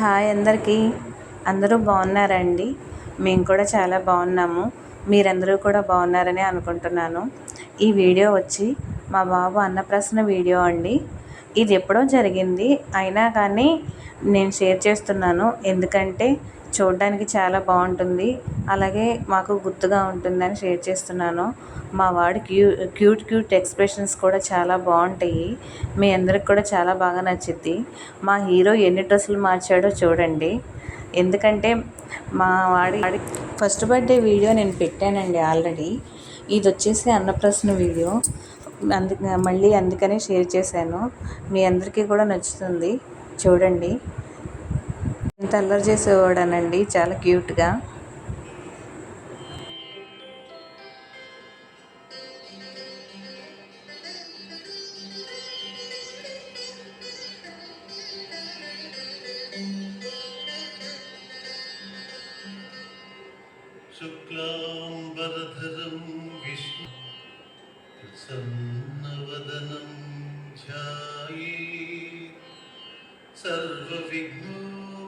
Hi అందరికీ. అందరూ బాగున్నారండి? మేము కూడా చాలా బాగున్నాము. మీరందరూ కూడా బాగున్నారని అనుకుంటున్నాను. ఈ వీడియో వచ్చి మా బాబు అన్నప్రసన వీడియో అండి. ఇది ఎప్పుడో జరిగింది. అయినా కానీ నేను షేర్ చేస్తున్నాను. ఎందుకంటే చూడడానికి చాలా బాగుంటుంది. అలాగే మాకు గుర్తుగా ఉంటుందని షేర్ చేస్తున్నాను. మా వాడి క్యూ క్యూట్ క్యూట్ ఎక్స్ప్రెషన్స్ కూడా చాలా బాగుంటాయి. మీ అందరికి కూడా చాలా బాగా నచ్చుద్ది. మా హీరో ఎన్ని డ్రెస్సులు మార్చాడో చూడండి. ఎందుకంటే మా వాడి ఫస్ట్ బర్త్డే వీడియో నేను పెట్టానండి ఆల్రెడీ. ఇది వచ్చేసి అన్నప్రసన వీడియో. అందు మళ్ళీ అందుకనే షేర్ చేశాను. మీ అందరికీ కూడా నచ్చుతుంది. చూడండి. ఎంత అల్లరి చేసేవాడనండి చాలా క్యూట్గా शुक्लाम्बरधरं विष्णु प्रसन्नवदनं ध्याये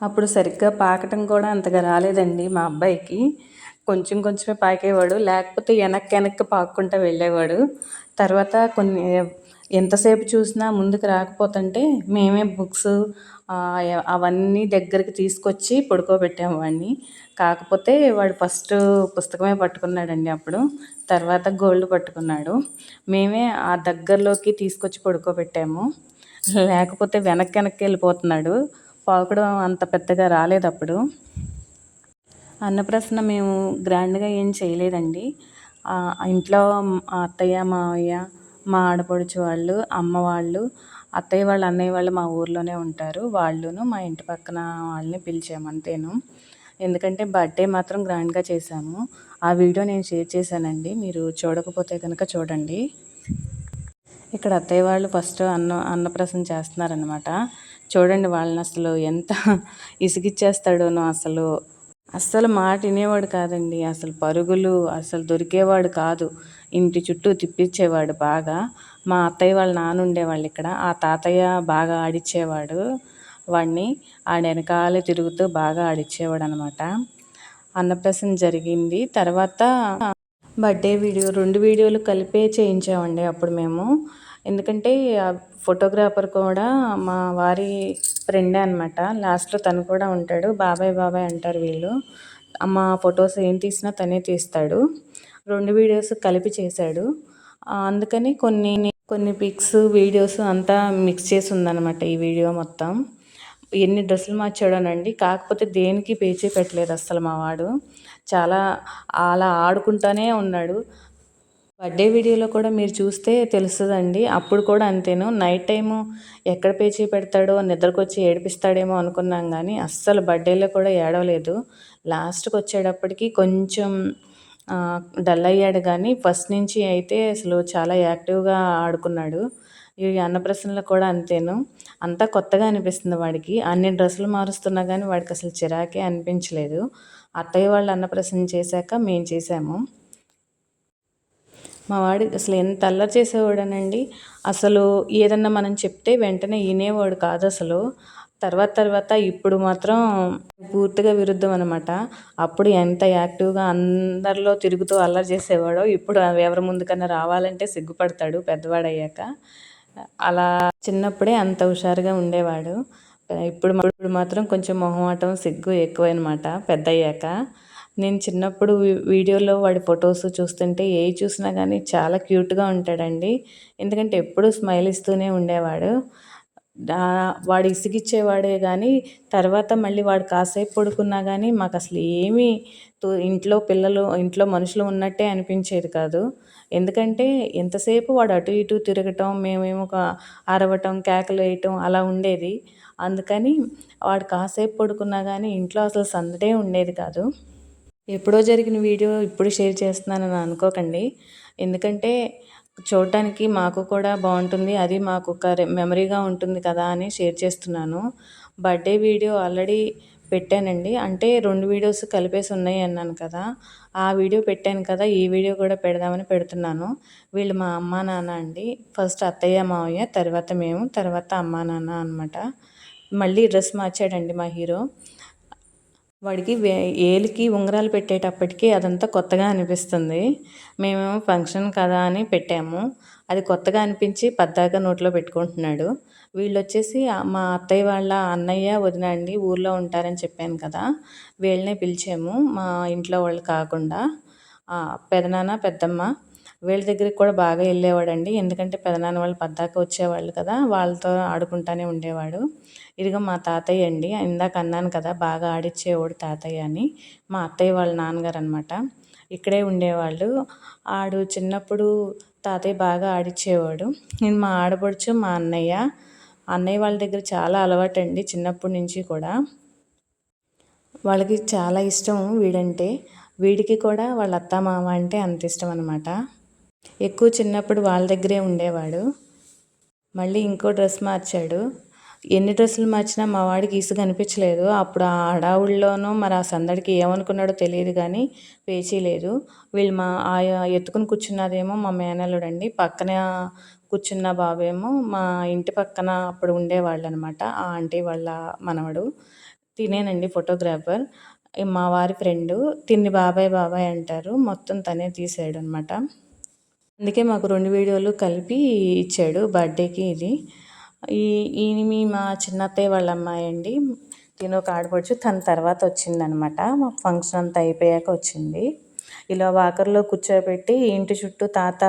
అప్పుడు సరిగ్గా పాకటం కూడా అంతగా రాలేదండి మా అబ్బాయికి. కొంచెం కొంచెమే పాకేవాడు లేకపోతే వెనక్కి వెనక్కి పాక్కుంటూ వెళ్ళేవాడు. తర్వాత కొన్ని ఎంతసేపు చూసినా ముందుకు రాకపోతుంటే మేమే బుక్స్ అవన్నీ దగ్గరికి తీసుకొచ్చి పడుకోబెట్టాము వాడిని. కాకపోతే వాడు ఫస్ట్ పుస్తకమే పట్టుకున్నాడండి అప్పుడు. తర్వాత గోల్డ్ పట్టుకున్నాడు. మేమే ఆ దగ్గరలోకి తీసుకొచ్చి పడుకోబెట్టాము. లేకపోతే వెనక్కి వెనక్కి వెళ్ళిపోతున్నాడు. పాకడం అంత పెద్దగా రాలేదు అప్పుడు అన్నప్రసన్న మేము గ్రాండ్గా ఏం చేయలేదండి. ఇంట్లో అత్తయ్య మావయ్య మా ఆడపడుచు వాళ్ళు అమ్మ వాళ్ళు అత్తయ్య వాళ్ళు అన్నయ్య వాళ్ళు మా ఊర్లోనే ఉంటారు. వాళ్ళును మా ఇంటి పక్కన వాళ్ళని పిలిచాము అంతేను. ఎందుకంటే బర్త్డే మాత్రం గ్రాండ్గా చేశాము. ఆ వీడియో నేను షేర్ చేశానండి. మీరు చూడకపోతే కనుక చూడండి. ఇక్కడ అత్తయ్య వాళ్ళు ఫస్ట్ అన్న అన్నప్రసన్న చేస్తున్నారనమాట చూడండి వాళ్ళని అసలు ఎంత ఇసిగిచ్చేస్తాడోనో అసలు. అస్సలు మాట వినేవాడు కాదండి. అసలు పరుగులు అసలు దొరికేవాడు కాదు. ఇంటి చుట్టూ తిప్పించేవాడు బాగా. మా అత్తయ్య వాళ్ళ నాన్న ఉండేవాళ్ళు ఇక్కడ. ఆ తాతయ్య బాగా ఆడిచ్చేవాడు. వాడిని ఆడ వెనకాలే తిరుగుతూ బాగా ఆడిచ్చేవాడు అనమాట అన్నప్రసన్న జరిగింది. తర్వాత బర్త్డే వీడియో రెండు వీడియోలు కలిపే చేయించామండి అప్పుడు మేము. ఎందుకంటే ఫోటోగ్రాఫర్ కూడా మా వారి ఫ్రెండే అనమాట లాస్ట్లో తను కూడా ఉంటాడు. బాబాయ్ బాబాయ్ అంటారు వీళ్ళు. మా ఫొటోస్ ఏం తీసినా తనే తీస్తాడు. రెండు వీడియోస్ కలిపి చేశాడు. అందుకని కొన్ని కొన్ని పిక్స్ వీడియోస్ అంతా మిక్స్ చేసి ఉందన్నమాట ఈ వీడియో మొత్తం. ఎన్ని డ్రెస్సులు మార్చాడోనండి. కాకపోతే దేనికి పేచీ పెట్టలేదు అసలు మా వాడు. చాలా అలా ఆడుకుంటానే ఉన్నాడు. బర్త్డే వీడియోలో కూడా మీరు చూస్తే తెలుస్తుందండి. అప్పుడు కూడా అంతేను. నైట్ టైము ఎక్కడ పేచీ పెడతాడో నిద్రకు వచ్చి ఏడిపిస్తాడేమో అనుకున్నాం కానీ అస్సలు బర్త్డేలో కూడా ఏడవలేదు. లాస్ట్కి వచ్చేటప్పటికి కొంచెం డల్ అయ్యాడు కానీ ఫస్ట్ నుంచి అయితే అసలు చాలా యాక్టివ్గా ఆడుకున్నాడు. ఈ అన్నప్రసన్నలు కూడా అంతేను. అంతా కొత్తగా అనిపిస్తుంది వాడికి. అన్ని డ్రెస్సులు మారుస్తున్నా కానీ వాడికి అసలు చిరాకే అనిపించలేదు. అత్తయ్య వాళ్ళు అన్నప్రసన్న చేశాక మేము చేసాము మా వాడి అసలు ఎంత అల్లరి చేసేవాడనండి. అసలు ఏదన్నా మనం చెప్తే వెంటనే వినేవాడు కాదు అసలు. తర్వాత తర్వాత ఇప్పుడు మాత్రం పూర్తిగా విరుద్ధం అనమాట అప్పుడు ఎంత యాక్టివ్గా అందరిలో తిరుగుతూ అల్లరి చేసేవాడో ఇప్పుడు ఎవరి ముందుకన్నా రావాలంటే సిగ్గుపడతాడు పెద్దవాడయ్యాక. అలా చిన్నప్పుడే అంత హుషారుగా ఉండేవాడు. ఇప్పుడు ఇప్పుడు మాత్రం కొంచెం మొహమాటం సిగ్గు ఎక్కువనమాట పెద్ద అయ్యాక నేను చిన్నప్పుడు వీడియోలో వాడి ఫొటోస్ చూస్తుంటే ఏ చూసినా కానీ చాలా క్యూట్గా ఉంటాడండి. ఎందుకంటే ఎప్పుడూ స్మైల్ ఇస్తూనే ఉండేవాడు. వాడు ఇసిగిచ్చేవాడే కానీ తర్వాత మళ్ళీ వాడు కాసేపు పడుకున్నా కానీ మాకు అసలు ఏమీ ఇంట్లో పిల్లలు ఇంట్లో మనుషులు ఉన్నట్టే అనిపించేది కాదు. ఎందుకంటే ఎంతసేపు వాడు అటు ఇటు తిరగటం మేమేమో ఒక అరవటం కేకలు వేయటం అలా ఉండేది. అందుకని వాడు కాసేపు పడుకున్నా కానీ ఇంట్లో అసలు సందడే ఉండేది కాదు. ఎప్పుడో జరిగిన వీడియో ఇప్పుడు షేర్ చేస్తున్నానని అనుకోకండి. ఎందుకంటే చూడటానికి మాకు కూడా బాగుంటుంది. అది మాకు ఒక మెమరీగా ఉంటుంది కదా అని షేర్ చేస్తున్నాను. బర్త్డే వీడియో ఆల్రెడీ పెట్టానండి. అంటే రెండు వీడియోస్ కలిపేసి ఉన్నాయి అన్నాను కదా. ఆ వీడియో పెట్టాను కదా. ఈ వీడియో కూడా పెడదామని పెడుతున్నాను. వీళ్ళు మా అమ్మ నాన్న అండి. ఫస్ట్ అత్తయ్య మావయ్య తర్వాత మేము తర్వాత అమ్మ నాన్న అనమాట మళ్ళీ డ్రెస్ మార్చాడండి మా హీరో. వాడికి వే ఏలికి ఉంగరాలు పెట్టేటప్పటికి అదంతా కొత్తగా అనిపిస్తుంది. మేమేమో ఫంక్షన్ కదా అని పెట్టాము. అది కొత్తగా అనిపించి పద్దాక నోట్లో పెట్టుకుంటున్నాడు. వీళ్ళు వచ్చేసి మా అత్తయ్య వాళ్ళ అన్నయ్య వదిన అండి ఊర్లో ఉంటారని చెప్పాను కదా వీళ్ళనే పిలిచాము మా ఇంట్లో వాళ్ళు కాకుండా. పెదనాన్న పెద్దమ్మ వీళ్ళ దగ్గరికి కూడా బాగా వెళ్ళేవాడండి. ఎందుకంటే పెదనాన్న వాళ్ళు పద్దాక వచ్చేవాళ్ళు కదా వాళ్ళతో ఆడుకుంటానే ఉండేవాడు. ఇదిగో మా తాతయ్య అండి ఇందాక అన్నాను కదా బాగా ఆడిచ్చేవాడు తాతయ్య అని. మా అత్తయ్య వాళ్ళ నాన్నగారు అనమాట ఇక్కడే ఉండేవాళ్ళు. ఆడు చిన్నప్పుడు తాతయ్య బాగా ఆడిచ్చేవాడు. నేను మా ఆడపడుచు మా అన్నయ్య అన్నయ్య వాళ్ళ దగ్గర చాలా అలవాటు అండి చిన్నప్పటి నుంచి కూడా. వాళ్ళకి చాలా ఇష్టం వీడంటే. వీడికి కూడా వాళ్ళ అత్త మామ అంటే అంత ఇష్టం అనమాట ఎక్కువ చిన్నప్పుడు వాళ్ళ దగ్గరే ఉండేవాడు. మళ్ళీ ఇంకో డ్రెస్ మార్చాడు. ఎన్ని డ్రెస్సులు మార్చినా మా వాడికి ఇసుగు అనిపించలేదు. అప్పుడు ఆ అడావుల్లోనూ మరి ఆ సందడికి ఏమనుకున్నాడో తెలియదు కానీ పేచీ లేదు. వీళ్ళు మా ఆయా ఎత్తుకుని కూర్చున్నదేమో మా మేనల్లుడు అండి పక్కన కూర్చున్న బాబేమో మా ఇంటి పక్కన అప్పుడు ఉండేవాళ్ళు అనమాట ఆ ఆంటీ వాళ్ళ మనవడు. తినేనండి ఫోటోగ్రాఫర్. మా వారి ఫ్రెండు. తిన్ని బాబాయ్ బాబాయ్ అంటారు. మొత్తం తనే తీసాడు అనమాట అందుకే మాకు రెండు వీడియోలు కలిపి ఇచ్చాడు బర్త్డేకి ఇది. ఈ ఈమె మా చిన్నత్తయ్య వాళ్ళ అమ్మాయి అండి. తిను ఒక ఆడపడుచు తన తర్వాత వచ్చిందనమాట. మా ఫంక్షన్ అంతా అయిపోయాక వచ్చింది. ఇలా వాకర్లో కూర్చోబెట్టి ఇంటి చుట్టూ తాత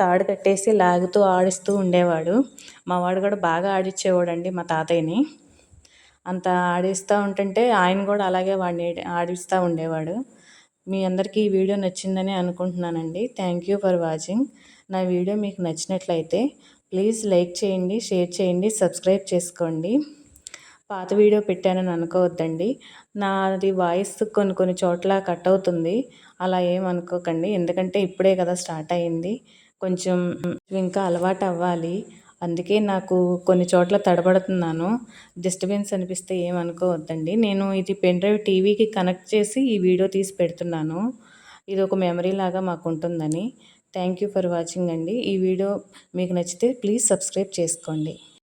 తాడు కట్టేసి లాగుతూ ఆడిస్తూ ఉండేవాడు. మా వాడు కూడా బాగా ఆడిచ్చేవాడండి మా తాతయ్యని. అంత ఆడిస్తూ ఉంటుంటే ఆయన కూడా అలాగే వాడిని ఆడిస్తూ ఉండేవాడు. మీ అందరికీ ఈ వీడియో నచ్చిందని అనుకుంటున్నానండి. థ్యాంక్ యూ ఫర్ వాచింగ్ నా వీడియో మీకు నచ్చినట్లయితే ప్లీజ్ లైక్ చేయండి షేర్ చేయండి సబ్స్క్రైబ్ చేసుకోండి. పాత వీడియో పెట్టానని అనుకోవద్దండి. నాది వాయిస్ కొన్ని కొన్ని చోట్ల కట్ అవుతుంది. అలా ఏం అనుకోకండి. ఎందుకంటే ఇప్పుడే కదా స్టార్ట్ అయింది. కొంచెం ఇంకా అలవాటు అవ్వాలి. అందుకే నాకు కొన్ని చోట్ల తడబడుతున్నాను. డిస్టర్బెన్స్ అనిపిస్తే ఏమనుకోవద్దండి నేను ఇది పెన్ డ్రైవ్ టీవీకి కనెక్ట్ చేసి ఈ వీడియో తీసి పెడుతున్నాను. ఇది ఒక మెమరీ లాగా మాకు ఉంటుందని. థ్యాంక్ యూ ఫర్ వాచింగ్ అండి. ఈ వీడియో మీకు నచ్చితే ప్లీజ్ సబ్స్క్రైబ్ చేసుకోండి.